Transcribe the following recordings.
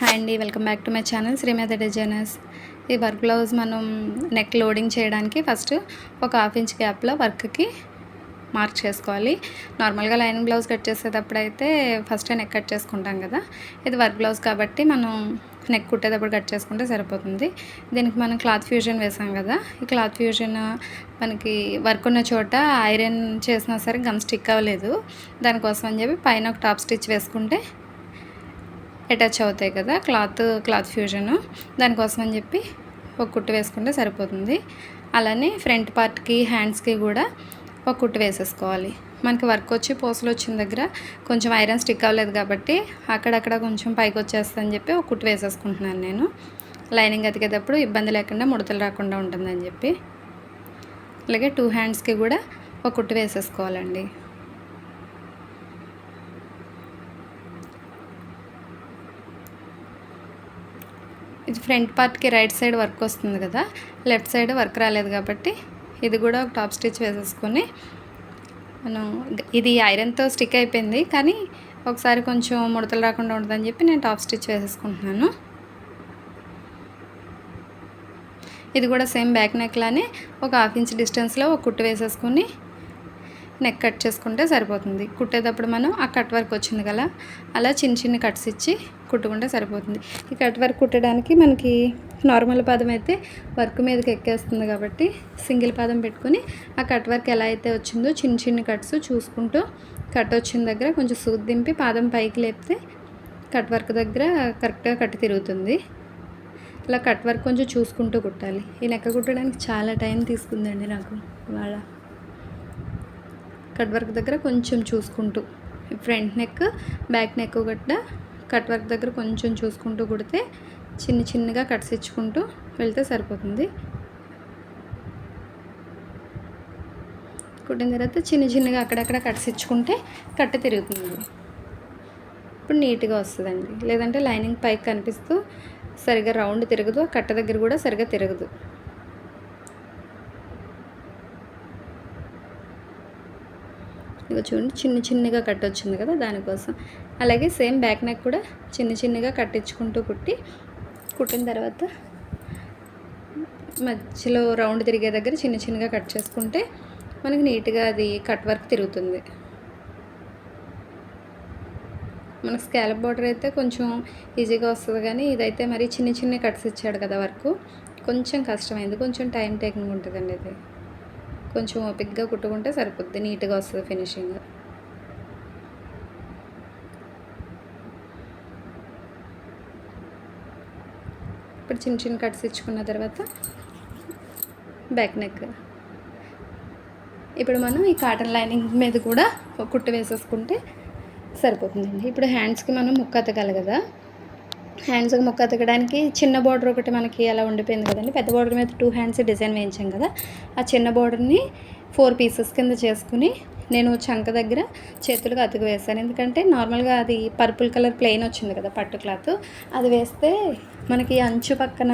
Hi అండి welcome back to my channel Srimedha designers. ఈ work blouse మనం neck loading చేయడానికి ఫస్ట్ ఒక హాఫ్ ఇంచ్ గ్యాప్లో వర్క్కి మార్క్ చేసుకోవాలి. నార్మల్గా లైనింగ్ బ్లౌజ్ కట్ చేసేటప్పుడు అయితే ఫస్ట్ నెక్ కట్ చేసుకుంటాం కదా. ఇది వర్క్ బ్లౌజ్ కాబట్టి మనం నెక్ కుట్టేటప్పుడు కట్ చేసుకుంటే సరిపోతుంది. దీనికి మనం క్లాత్ ఫ్యూజన్ వేసాం కదా. ఈ క్లాత్ ఫ్యూజన్ మనకి వర్క్ ఉన్న చోట ఐరన్ చేసినా సరే గమ్ స్టిక్ అవ్వలేదు. దానికోసం అని చెప్పి పైన ఒక టాప్ స్టిచ్ వేసుకుంటే అటాచ్ అవుతాయి కదా క్లాత్ క్లాత్ ఫ్యూజన్. దానికోసం అని చెప్పి ఒక కుట్టు వేసుకుంటే సరిపోతుంది. అలానే ఫ్రంట్ పార్ట్కి హ్యాండ్స్కి కూడా ఒక కుట్టు వేసేసుకోవాలి. మనకి వర్క్ వచ్చి పోసలు వచ్చిన దగ్గర కొంచెం ఐరన్ స్టిక్ అవ్వలేదు కాబట్టి అక్కడక్కడ కొంచెం పైకి వచ్చేస్తుందని చెప్పి ఒక కుట్టు వేసేసుకుంటున్నాను నేను. లైనింగ్ అతికేటప్పుడు ఇబ్బంది లేకుండా ముడతలు రాకుండా ఉంటుందని చెప్పి. అలాగే టూ హ్యాండ్స్కి కూడా ఒక కుట్టు వేసేసుకోవాలండి ఇది ఫ్రంట్ పార్ట్కి రైట్ సైడ్ వర్క్ వస్తుంది కదా లెఫ్ట్ సైడ్ వర్క్ రాలేదు కాబట్టి ఇది కూడా ఒక టాప్ స్టిచ్ వేసేసుకొని మనం ఇది ఐరన్తో స్టిక్ అయిపోయింది కానీ ఒకసారి కొంచెం ముడతలు రాకుండా ఉంటుందని చెప్పి నేను టాప్ స్టిచ్ వేసేసుకుంటున్నాను. ఇది కూడా సేమ్ బ్యాక్ నెక్ లానే ఒక హాఫ్ ఇంచ్ డిస్టెన్స్లో ఒక కుట్టు వేసేసుకొని నెక్ కట్ చేసుకుంటే సరిపోతుంది. కుట్టేటప్పుడు మనం ఆ కట్ వర్క్ వచ్చింది కదా అలా చిన్న చిన్న కట్స్ ఇచ్చి కుట్టుకుంటే సరిపోతుంది. ఈ కట్ వర్క్ కుట్టడానికి మనకి నార్మల్ పాదం అయితే వర్క్ మీదకి ఎక్కేస్తుంది కాబట్టి సింగిల్ పాదం పెట్టుకుని ఆ కట్ వర్క్ ఎలా అయితే వచ్చిందో చిన్న చిన్న కట్స్ చూసుకుంటూ కట్ వచ్చిన దగ్గర కొంచెం సూద్ దింపి పాదం పైకి లేపితే కట్ వర్క్ దగ్గర కరెక్ట్గా కట్ తిరుగుతుంది. ఇలా కట్ వర్క్ కొంచెం చూసుకుంటూ కుట్టాలి. ఈ నెక్క కుట్టడానికి చాలా టైం తీసుకుందండి నాకు ఇవాళ. కట్ వర్క్ దగ్గర కొంచెం చూసుకుంటూ ఫ్రంట్ నెక్ బ్యాక్ నెక్ గట్ట కట్ వర్క్ దగ్గర కొంచెం చూసుకుంటూ కుడితే చిన్న చిన్నగా కట్స్ ఇచ్చుకుంటూ వెళ్తే సరిపోతుంది. కుట్టిన తర్వాత చిన్న చిన్నగా అక్కడక్కడ కట్స్ ఇచ్చుకుంటే కట్ట తిరుగుతుంది. ఇప్పుడు నీట్గా వస్తుందండి. లేదంటే లైనింగ్ పైకి కనిపిస్తూ సరిగా రౌండ్ తిరగదు ఆ కట్ట దగ్గర కూడా సరిగా తిరగదు. ఇదిగో చూడండి. చిన్న చిన్నగా కట్ వచ్చింది కదా దానికోసం. అలాగే సేమ్ బ్యాక్ నెక్ కూడా చిన్న చిన్నగా కట్టించుకుంటూ కుట్టి కుట్టిన తర్వాత మధ్యలో రౌండ్ తిరిగే దగ్గర చిన్న చిన్నగా కట్ చేసుకుంటే మనకి నీట్గా అది కట్ వర్క్ తిరుగుతుంది. మనకు స్కాలప్ బార్డర్ అయితే కొంచెం ఈజీగా వస్తుంది కానీ ఇదైతే మరి చిన్న చిన్న కట్స్ ఇచ్చాడు కదా వర్క్. కొంచెం కష్టమైంది. కొంచెం టైం టేకింగ్ ఉంటుందండి ఇది. కొంచెం ఓపిక్గా కుట్టుకుంటే సరిపోద్ది నీట్గా వస్తుంది ఫినిషింగ్. ఇప్పుడు చిన్న చిన్న కట్స్ ఇచ్చుకున్న తర్వాత బ్యాక్ నెక్. ఇప్పుడు మనం ఈ కాటన్ లైనింగ్ మీద కూడా కుట్టు వేసేసుకుంటే సరిపోతుందండి. ఇప్పుడు హ్యాండ్స్కి మనం ముక్క అతగాలి కదా. హ్యాండ్స్కి ముక్క అతకడానికి చిన్న బార్డర్ ఒకటి మనకి అలా ఉండిపోయింది కదండి. పెద్ద బార్డర్ మీద టూ హ్యాండ్స్ డిజైన్ వేయించాం కదా. ఆ చిన్న బార్డర్ని ఫోర్ పీసెస్ కింద చేసుకుని నేను చంక దగ్గర చేతులుగా అతుకు వేసాను ఎందుకంటే నార్మల్గా అది పర్పుల్ కలర్ ప్లెయిన్ వచ్చింది కదా పట్టు క్లాత్. అది వేస్తే మనకి అంచు పక్కన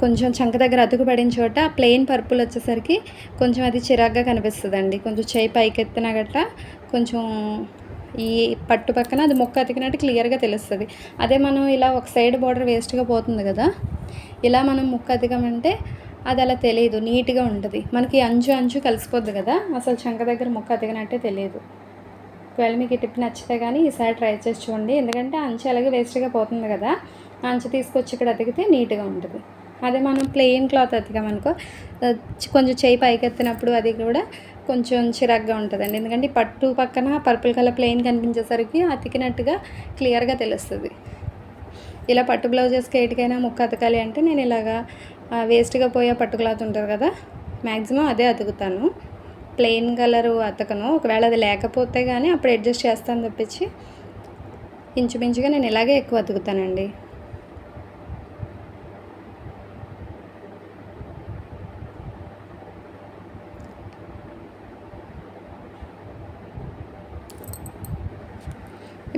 కొంచెం చంక దగ్గర అతుకు పడిన చోట ప్లెయిన్ పర్పుల్ వచ్చేసరికి కొంచెం అది చిరాగ్గా కనిపిస్తుందండి. కొంచెం చేయి పైకెత్తిన గట్ట కొంచెం ఈ పట్టు పక్కన అది మొక్క అతికినట్టు క్లియర్గా తెలుస్తుంది. అదే మనం ఇలా ఒక సైడ్ బార్డర్ వేస్ట్గా పోతుంది కదా ఇలా మనం ముక్క అతికమంటే అది అలా తెలియదు నీట్గా ఉంటుంది. మనకి అంచు అంచు కలిసిపోద్ది కదా అసలు చంక దగ్గర ముక్క అతికినట్టే తెలియదు. ఒకవేళ మీకు ఈ టిప్ నచ్చితే కానీ ఈసారి ట్రై చేసి చూడండి. ఎందుకంటే అంచు అలాగే వేస్ట్గా పోతుంది కదా అంచు తీసుకొచ్చి ఇక్కడ అతికితే నీట్గా ఉంటుంది. అదే మనం ప్లెయిన్ క్లాత్ అతికామనుకో కొంచెం చేయి పైకెత్తినప్పుడు అది కూడా కొంచెం చిరాగ్గా ఉంటుందండి. ఎందుకంటే పట్టు పక్కన పర్పుల్ కలర్ ప్లెయిన్ కనిపించేసరికి అతికినట్టుగా క్లియర్గా తెలుస్తుంది. ఇలా పట్టు బ్లౌజెస్కి ఎటుకైనా ముక్క అతకాలి అంటే నేను ఇలాగా వేస్ట్గా పోయే పట్టు క్లాత్ ఉంటుంది కదా మ్యాక్సిమం అదే అతుకుతాను. Plain colour అతకను. ఒకవేళ అది లేకపోతే కానీ అప్పుడు అడ్జస్ట్ చేస్తాను తప్పించి ఇంచుమించుగా నేను ఇలాగే ఎక్కువ అతుకుతానండి.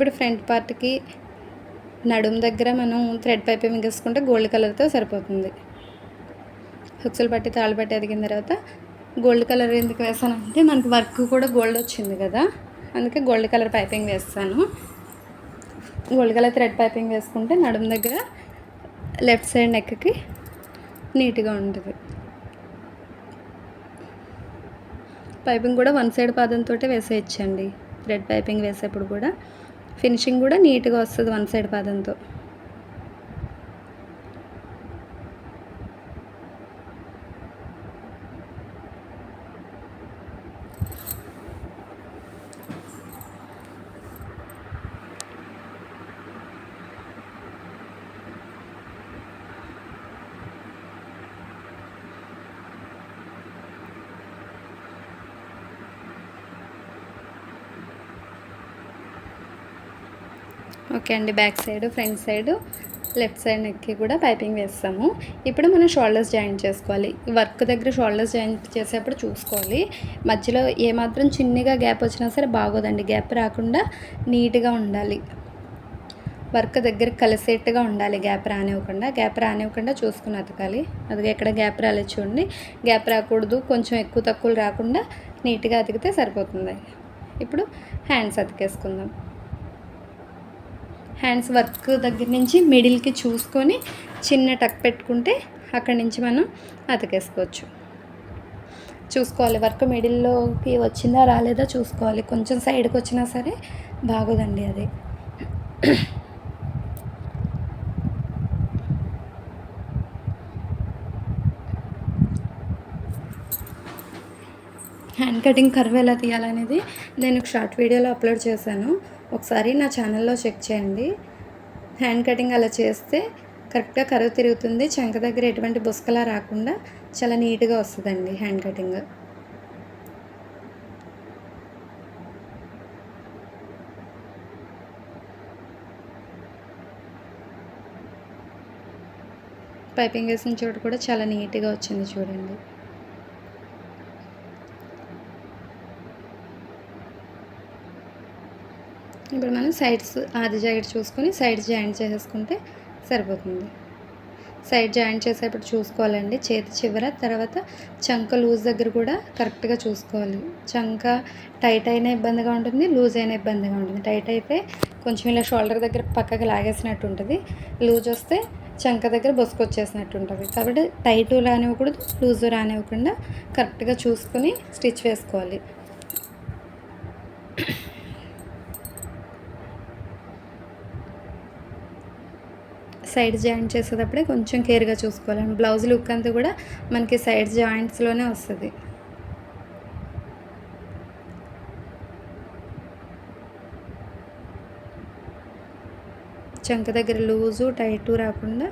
ఇప్పుడు ఫ్రంట్ పార్ట్కి నడుము దగ్గర మనం థ్రెడ్ పైపింగ్ మిగేసుకుంటే గోల్డ్ కలర్తో సరిపోతుంది. హుక్సులు పట్టి తాళ్ళు పట్టి ఎదిగిన తర్వాత గోల్డ్ కలర్ ఎందుకు వేసానంటే మనకి వర్క్ కూడా గోల్డ్ వచ్చింది కదా అందుకే గోల్డ్ కలర్ పైపింగ్ వేస్తాను. గోల్డ్ కలర్ థ్రెడ్ పైపింగ్ వేసుకుంటే నడుము దగ్గర లెఫ్ట్ సైడ్ నెక్కి నీట్గా ఉంటుంది. పైపింగ్ కూడా వన్ సైడ్ పాదంతో వేసేయచ్చండి థ్రెడ్ పైపింగ్ వేసేప్పుడు కూడా. ఫినిషింగ్ కూడా నీట్గా వస్తుంది వన్ సైడ్ పాదంతో. ఓకే అండి. Back side front side left side నెక్కి కూడా పైపింగ్ వేస్తాము. ఇప్పుడు మనం షోల్డర్స్ జాయింట్ చేసుకోవాలి. వర్క్ దగ్గర షోల్డర్స్ జాయింట్ చేసేప్పుడు చూసుకోవాలి. మధ్యలో ఏమాత్రం చిన్నగా గ్యాప్ వచ్చినా సరే బాగోదండి. గ్యాప్ రాకుండా నీట్గా ఉండాలి. వర్క్ దగ్గర కలిసేట్టుగా ఉండాలి. గ్యాప్ రానివ్వకుండా. గ్యాప్ రానివ్వకుండా చూసుకుని అతకాలి. అది ఎక్కడ గ్యాప్ రాలేదు చూడండి. గ్యాప్ రాకూడదు. కొంచెం ఎక్కువ తక్కువ రాకుండా నీట్గా అతికితే సరిపోతుంది. ఇప్పుడు హ్యాండ్స్ అతికేసుకుందాం. హ్యాండ్స్ వర్క్ దగ్గర నుంచి మిడిల్కి చూసుకొని చిన్న టక్ పెట్టుకుంటే అక్కడి నుంచి మనం అతికేసుకోవచ్చు. చూసుకోవాలి వర్క్ మిడిల్లోకి వచ్చిందా రాలేదా చూసుకోవాలి. కొంచెం సైడ్కి వచ్చినా సరే బాగోదండి అది. హ్యాండ్ కటింగ్ కర్వ్ ఎలా తీయాలనేది నేను షార్ట్ వీడియోలో అప్లోడ్ చేశాను. ఒకసారి నా ఛానల్లో చెక్ చేయండి. హ్యాండ్ కటింగ్ అలా చేస్తే కరెక్ట్గా కరువు తిరుగుతుంది. చంక దగ్గర ఎటువంటి బుసకలా రాకుండా చాలా నీట్గా వస్తుందండి హ్యాండ్ కటింగ్. పైపింగ్ వేసిన చోటు కూడా చాలా నీట్గా వచ్చింది చూడండి ఇప్పుడు మనం సైడ్స్ ఆది జాకెట్ చూసుకొని సైడ్స్ జాయింట్ చేసేసుకుంటే సరిపోతుంది. సైడ్ జాయింట్ చేసేటప్పుడు చూసుకోవాలండి. చేతి చివర తర్వాత చంక లూజ్ దగ్గర కూడా కరెక్ట్గా చూసుకోవాలి. చంక టైట్ అయినా ఇబ్బందిగా ఉంటుంది లూజ్ అయినా ఇబ్బందిగా ఉంటుంది. టైట్ అయితే కొంచెం ఇలా షోల్డర్ దగ్గర పక్కకి లాగేసినట్టు ఉంటుంది. లూజ్ వస్తే చంక దగ్గర బొసుకొచ్చేసినట్టు ఉంటుంది. కాబట్టి టైట్ రానివ్వకూడదు లూజు రానివ్వకుండా కరెక్ట్గా చూసుకొని స్టిచ్ వేసుకోవాలి. సైడ్ జాయింట్ చేసేటప్పుడే కొంచెం కేర్గా చూసుకోవాలి. బ్లౌజ్ లుక్ అంతా కూడా మనకి సైడ్ జాయింట్స్లోనే వస్తుంది. చంక దగ్గర లూజు టైటు రాకుండా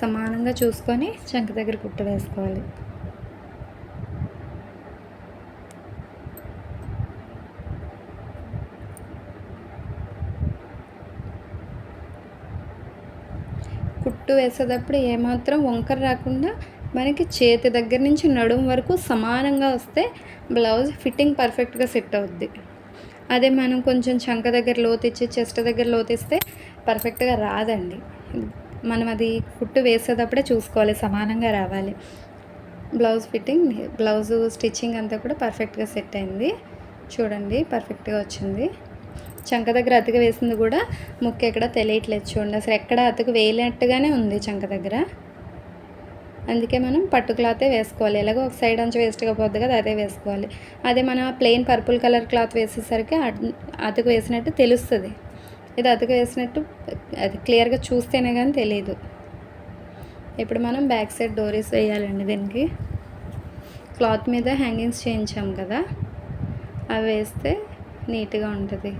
సమానంగా చూసుకొని చంక దగ్గర కుట్ట వేసుకోవాలి. కుట్టు వేసేటప్పుడు ఏమాత్రం వంకర రాకుండా మనకి చేతి దగ్గర నుంచి నడుం వరకు సమానంగా వస్తే బ్లౌజ్ ఫిట్టింగ్ పర్ఫెక్ట్గా సెట్ అవుద్ది. అదే మనం కొంచెం చంక దగ్గర లోతిచ్చి చెస్ట్ దగ్గర లోతిస్తే పర్ఫెక్ట్గా రాదండి. మనం అది కుట్టు వేసేటప్పుడే చూసుకోవాలి సమానంగా రావాలి. బ్లౌజ్ ఫిట్టింగ్ బ్లౌజ్ స్టిచ్చింగ్ అంతా కూడా పర్ఫెక్ట్గా సెట్ అయింది. చూడండి పర్ఫెక్ట్గా వచ్చింది. చంక దగ్గర అతుకు వేసింది కూడా ముక్క ఎక్కడ తెలియట్లేదు చూడండి. అసలు ఎక్కడ అతుకు వేయనట్టుగానే ఉంది చంక దగ్గర. అందుకే మనం పట్టు క్లాతే వేసుకోవాలి. ఎలాగో ఒక సైడ్ అంచు వేస్ట్గా పోద్ది కదా అదే వేసుకోవాలి. అదే మన ప్లెయిన్ పర్పుల్ కలర్ క్లాత్ వేసేసరికి అతుకు వేసినట్టు తెలుస్తుంది. ఇది అతుకు వేసినట్టు అది క్లియర్గా చూస్తేనే కానీ తెలియదు ఇప్పుడు మనం బ్యాక్ సైడ్ డోరీస్ వేయాలండి దీనికి. క్లాత్ మీద హ్యాంగింగ్స్ చేయించాం కదా అవి వేస్తే నీట్గా ఉంటుంది.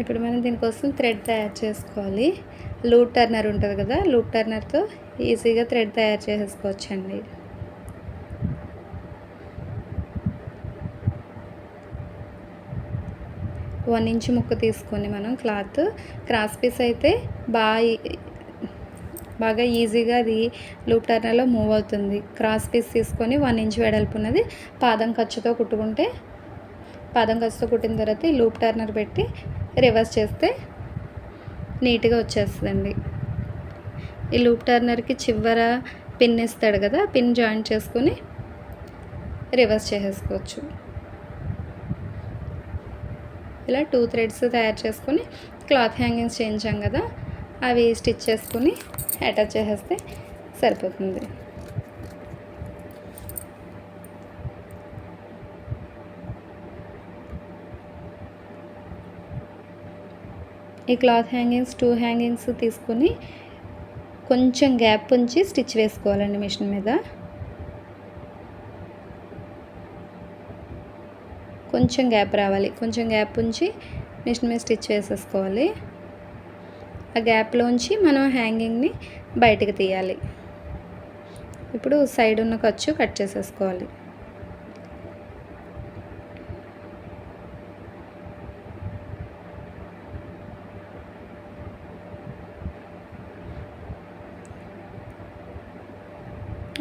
ఇప్పుడు మనం దీనికోసం థ్రెడ్ తయారు చేసుకోవాలి. లూప్ టర్నర్ ఉంటుంది కదా లూప్ టర్నర్తో ఈజీగా థ్రెడ్ తయారు చేసేసుకోవచ్చండి. వన్ ఇంచ్ ముక్క తీసుకొని మనం క్లాత్ క్రాస్ పీస్ అయితే బాగా బాగా ఈజీగా అది లూప్ టర్నర్లో మూవ్ అవుతుంది. క్రాస్ పీస్ తీసుకొని వన్ ఇంచ్ వెడల్పు ఉన్నది పాదం ఖర్చుతో కుట్టుకుంటే పాదం ఖర్చుతో కుట్టిన తర్వాత ఈ లూప్ టర్నర్ పెట్టి రివర్స్ చేస్తే నీట్గా వచ్చేస్తుందండి. ఈ లూప్ టర్నర్కి చివర పిన్ ఇస్తాడు కదా పిన్ జాయిన్ చేసుకొని రివర్స్ చేసేసుకోవచ్చు. ఇలా టూ థ్రెడ్స్ తయారు చేసుకొని క్లాత్ హ్యాంగింగ్స్ చేయించాం కదా అవి స్టిచ్ చేసుకొని అటాచ్ చేసేస్తే సరిపోతుంది. ఈ క్లాత్ హ్యాంగింగ్స్ టూ హ్యాంగింగ్స్ తీసుకొని కొంచెం గ్యాప్ ఉంచి స్టిచ్ వేసుకోవాలండి మిషన్ మీద. కొంచెం గ్యాప్ రావాలి. కొంచెం గ్యాప్ ఉంచి మిషన్ మీద స్టిచ్ వేసేసుకోవాలి. ఆ గ్యాప్లోంచి మనం హ్యాంగింగ్ని బయటకు తీయాలి. ఇప్పుడు సైడ్ ఉన్న ఖర్చు కట్ చేసేసుకోవాలి.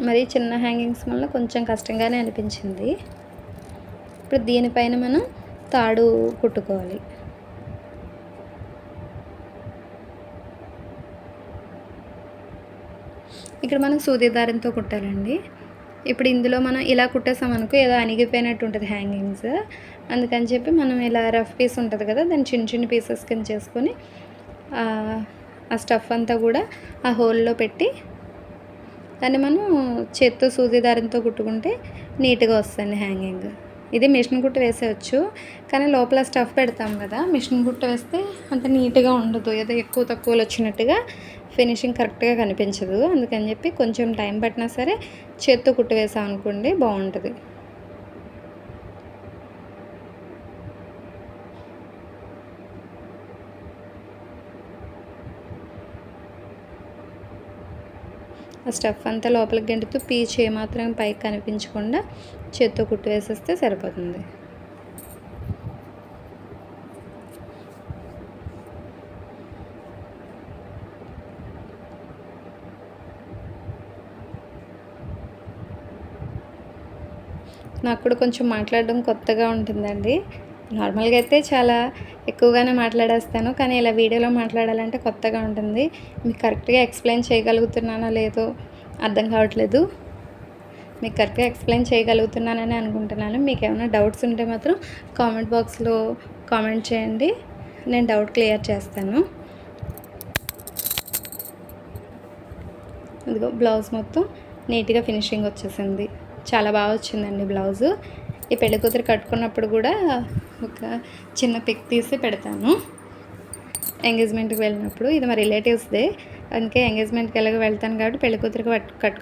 మరి చిన్న హ్యాంగింగ్స్ వల్ల కొంచెం కష్టంగానే అనిపించింది. ఇప్పుడు దీనిపైన మనం తాడు కుట్టుకోవాలి. ఇక్కడ మనం సూది దారంతో కుట్టాలండి. ఇప్పుడు ఇందులో మనం ఇలా కుట్టేసామనుకో ఏదో అణిగిపోయినట్టు ఉంటుంది హ్యాంగింగ్స్. అందుకని చెప్పి మనం ఇలా రఫ్ పీస్ ఉంటుంది కదా దాన్ని చిన్న చిన్న పీసెస్ కింద చేసుకొని ఆ స్టఫ్ అంతా కూడా ఆ హోల్లో పెట్టి దాన్ని మనం చేత్తో సూది దారంతో కుట్టుకుంటే నీట్గా వస్తుంది హ్యాంగింగ్. ఇది మిషన్ కుట్టు వేసేయచ్చు. కానీ లోపల స్టఫ్ పెడతాం కదా మిషన్ కుట్టు వేస్తే అంత నీట్గా ఉండదు. ఏదో ఎక్కువ తక్కువలు వచ్చినట్టుగా ఫినిషింగ్ కరెక్ట్గా కనిపించదు. అందుకని చెప్పి కొంచెం టైం పట్టినా సరే చేత్తో కుట్టు వేసాం అనుకోండి బాగుంటుంది. ఆ స్టఫ్ అంతా లోపలికి గంటుతూ పీచ్ ఏమాత్రం పైకి కనిపించకుండా చేత్తో కుట్టు వేసేస్తే సరిపోతుంది. నాకు కూడా కొంచెం మాట్లాడడం కొత్తగా ఉంటుందండి. నార్మల్గా అయితే చాలా ఎక్కువగానే మాట్లాడేస్తాను కానీ ఇలా వీడియోలో మాట్లాడాలంటే కొత్తగా ఉంటుంది. మీకు కరెక్ట్గా ఎక్స్ప్లెయిన్ చేయగలుగుతున్నానో లేదో అర్థం కావట్లేదు. మీకు కరెక్ట్గా ఎక్స్ప్లెయిన్ చేయగలుగుతున్నానని అనుకుంటున్నాను. మీకు ఏమైనా డౌట్స్ ఉంటే మాత్రం కామెంట్ బాక్స్లో కామెంట్ చేయండి. నేను డౌట్ క్లియర్ చేస్తాను. ఇదిగో బ్లౌజ్ మొత్తం నీట్గా ఫినిషింగ్ వచ్చేసింది. చాలా బాగా వచ్చిందండి బ్లౌజు. ఈ పెళ్ళికూతురు కట్టుకున్నప్పుడు కూడా ఒక చిన్న పిక్ తీసి పెడతాను. ఎంగేజ్మెంట్కి వెళ్ళినప్పుడు ఇది మా రిలేటివ్స్దే అందుకే ఎంగేజ్మెంట్కి ఎలాగో వెళ్తాను కాబట్టి పెళ్ళి కూతురికి కట్ కట్